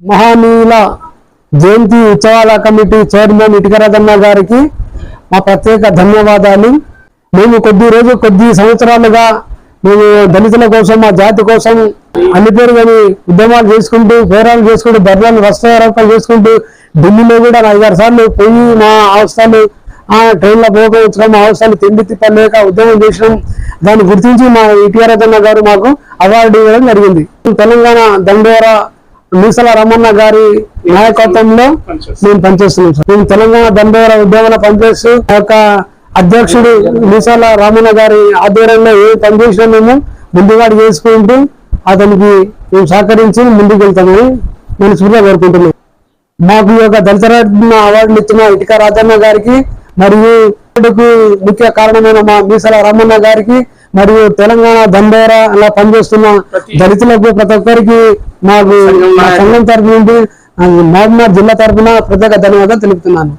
మహానీయుల జయంతి ఉత్సవాల committee chairman ఇటుకరాజన్న గారికి మా ప్రత్యేక ధన్యవాదాలు. మేము కొద్ది రోజు కొద్ది సంవత్సరాలుగా మేము దళితుల కోసం మా జాతి కోసం అన్ని పేరు కానీ ఉద్యమాలు చేసుకుంటూ పోరాలు చేసుకుంటూ ధర్నాలు వస్త్రారోపణ చేసుకుంటూ ఢిల్లీలో కూడా ఐదారు సార్లు పోయి మా అవసరాలు ఆ ట్రైన్లో పోకపోవచ్చు మా అవసరాలు తిండి తిప్పలేక ఉద్యమం చేసినాం. దాన్ని గుర్తించి మా ఇటీఆర్ఎన్ గారు మాకు అవార్డు ఇవ్వడం జరిగింది. తెలంగాణ దండోరా మీసల రమణ గారి నాయకత్వంలో మేము పనిచేస్తున్నాం సార్. మేము తెలంగాణ దండోరా ఉద్యమంలో పనిచేస్తూ ఆ యొక్క అధ్యక్షుడు మీసాల రామన్న గారి ఆధ్వర్యంలో ఏ పనిచేసినా మేము ముందుగా చేసుకుంటూ అతనికి మేము సహకరించి ముందుకు వెళ్తామని మనస్ఫూర్తిగా కోరుకుంటున్నాం మాకు ఈ యొక్క దళిత రత్న అవార్డులు ఇచ్చిన ఇటుక రాజన్న గారికి మరియు ముఖ్య కారణమైన మా మీసాల రామన్న గారికి మరియు తెలంగాణ దండోరా అలా పనిచేస్తున్న దళితులకు ప్రతి ఒక్కరికి మాకు సంఘం తరఫు నుండి మహబూబ్నగర్ జిల్లా తరఫున ప్రత్యేక ధన్యవాదాలు తెలుపుతున్నాను.